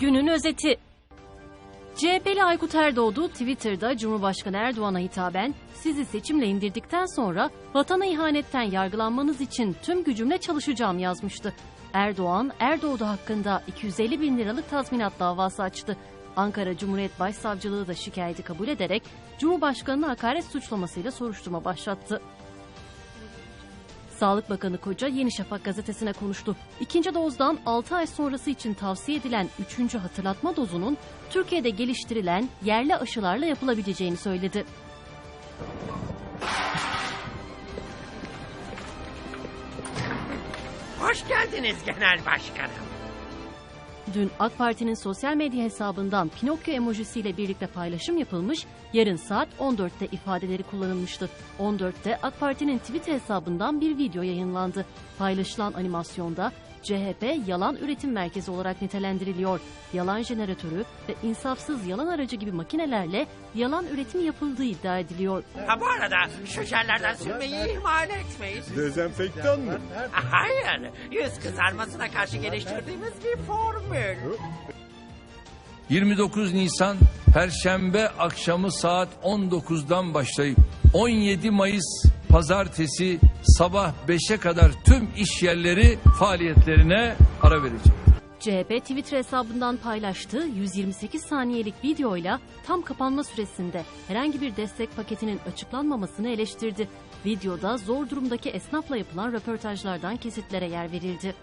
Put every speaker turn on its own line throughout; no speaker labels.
Günün özeti. CHP'li Aykut Erdoğdu Twitter'da Cumhurbaşkanı Erdoğan'a hitaben sizi seçimle indirdikten sonra vatana ihanetten yargılanmanız için tüm gücümle çalışacağım yazmıştı. Erdoğan, Erdoğdu hakkında 250 bin liralık tazminat davası açtı. Ankara Cumhuriyet Başsavcılığı da şikayeti kabul ederek Cumhurbaşkanı'nı hakaret suçlamasıyla soruşturma başlattı. Sağlık Bakanı Koca Yeni Şafak gazetesine konuştu. İkinci dozdan 6 ay sonrası için tavsiye edilen 3. hatırlatma dozunun Türkiye'de geliştirilen yerli aşılarla yapılabileceğini söyledi.
Hoş geldiniz genel başkanım.
Dün AK Parti'nin sosyal medya hesabından Pinokyo emojisiyle birlikte paylaşım yapılmış, yarın saat 14'te ifadeleri kullanılmıştı. 14'te AK Parti'nin Twitter hesabından bir video yayınlandı. Paylaşılan animasyonda CHP yalan üretim merkezi olarak nitelendiriliyor. Yalan jeneratörü ve insafsız yalan aracı gibi makinelerle yalan üretimi yapıldığı iddia ediliyor.
Ha bu arada şu jellerden sürmeyi ihmal etmeyin.
Dezenfektan mı?
Hayır, yüz kızarmasına karşı geliştirdiğimiz bir formül.
29 Nisan Perşembe akşamı saat 19'dan başlayıp 17 Mayıs Pazartesi sabah 5'e kadar tüm iş yerleri faaliyetlerine ara verecek.
CHP Twitter hesabından paylaştığı 128 saniyelik videoyla tam kapanma süresinde herhangi bir destek paketinin açıklanmamasını eleştirdi. Videoda zor durumdaki esnafla yapılan röportajlardan kesitlere yer verildi.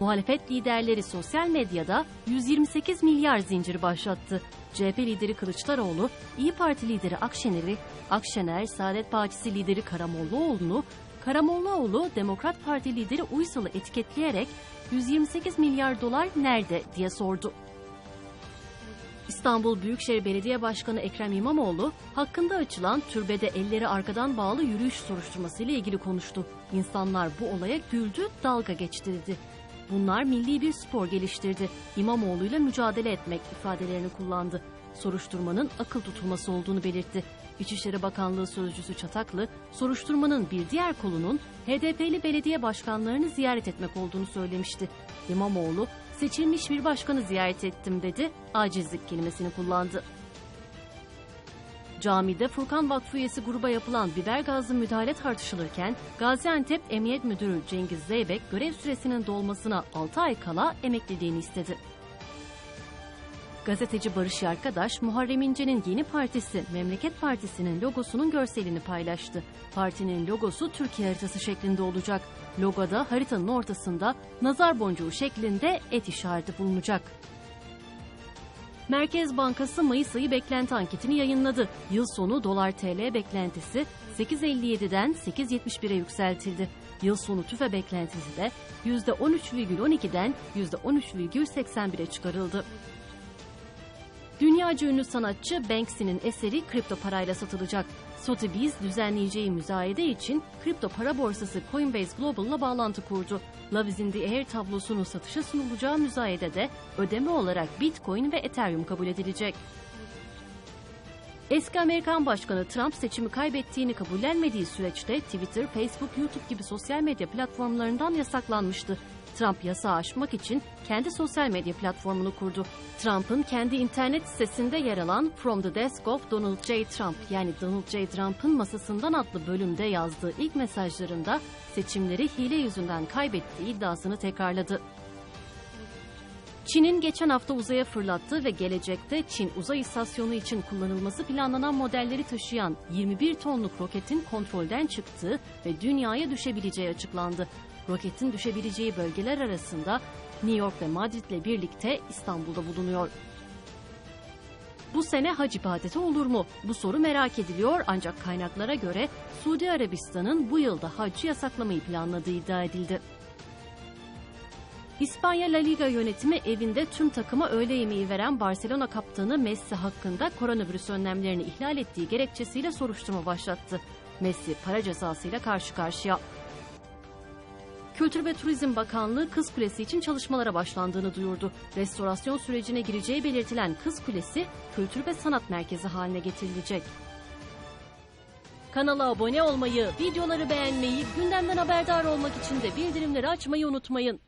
Muhalefet liderleri sosyal medyada 128 milyar zinciri başlattı. CHP lideri Kılıçdaroğlu, İyi Parti lideri Akşener'i, Akşener, Saadet Partisi lideri Karamollaoğlu'nu, Karamollaoğlu, Demokrat Parti lideri Uysal'ı etiketleyerek 128 milyar dolar nerede diye sordu. İstanbul Büyükşehir Belediye Başkanı Ekrem İmamoğlu, hakkında açılan türbede elleri arkadan bağlı yürüyüş soruşturmasıyla ilgili konuştu. İnsanlar bu olaya güldü, dalga geçti dedi. Bunlar milli bir spor geliştirdi. İmamoğlu'yla mücadele etmek ifadelerini kullandı. Soruşturmanın akıl tutulması olduğunu belirtti. İçişleri Bakanlığı Sözcüsü Çataklı, soruşturmanın bir diğer kolunun HDP'li belediye başkanlarını ziyaret etmek olduğunu söylemişti. İmamoğlu, seçilmiş bir başkanı ziyaret ettim dedi, acizlik kelimesini kullandı. Camide Furkan Vakfı üyesi gruba yapılan biber gazlı müdahale tartışılırken Gaziantep Emniyet Müdürü Cengiz Zeybek görev süresinin dolmasına 6 ay kala emekliliğini istedi. Gazeteci Barış Yarkadaş, Muharrem İnce'nin yeni partisi Memleket Partisi'nin logosunun görselini paylaştı. Partinin logosu Türkiye haritası şeklinde olacak. Logoda haritanın ortasında nazar boncuğu şeklinde et işareti bulunacak. Merkez Bankası Mayıs ayı beklenti anketini yayınladı. Yıl sonu dolar TL beklentisi 8.57'den 8.71'e yükseltildi. Yıl sonu tüfe beklentisi de %13,12'den %13,81'e çıkarıldı. Dünyaca ünlü sanatçı Banksy'nin eseri kripto parayla satılacak. Sotheby's düzenleyeceği müzayede için kripto para borsası Coinbase Global'la bağlantı kurdu. Love is in the Air tablosunun satışa sunulacağı müzayede ödeme olarak Bitcoin ve Ethereum kabul edilecek. Eski Amerikan Başkanı Trump seçimi kaybettiğini kabullenmediği süreçte Twitter, Facebook, YouTube gibi sosyal medya platformlarından yasaklanmıştı. Trump yasağı aşmak için kendi sosyal medya platformunu kurdu. Trump'ın kendi internet sitesinde yer alan From the Desk of Donald J. Trump yani Donald J. Trump'ın masasından adlı bölümde yazdığı ilk mesajlarında seçimleri hile yüzünden kaybettiği iddiasını tekrarladı. Çin'in geçen hafta uzaya fırlattığı ve gelecekte Çin uzay istasyonu için kullanılması planlanan modelleri taşıyan 21 tonluk roketin kontrolden çıktığı ve dünyaya düşebileceği açıklandı. Roketin düşebileceği bölgeler arasında New York ve Madrid'le birlikte İstanbul'da bulunuyor. Bu sene hac ibadeti olur mu? Bu soru merak ediliyor ancak kaynaklara göre Suudi Arabistan'ın bu yılda haccı yasaklamayı planladığı iddia edildi. İspanya La Liga yönetimi evinde tüm takıma öğle yemeği veren Barcelona kaptanı Messi hakkında koronavirüs önlemlerini ihlal ettiği gerekçesiyle soruşturma başlattı. Messi para cezasıyla karşı karşıya. Kültür ve Turizm Bakanlığı Kız Kulesi için çalışmalara başlandığını duyurdu. Restorasyon sürecine gireceği belirtilen Kız Kulesi, kültür ve sanat merkezi haline getirilecek. Kanala abone olmayı, videoları beğenmeyi, gündemden haberdar olmak için de bildirimleri açmayı unutmayın.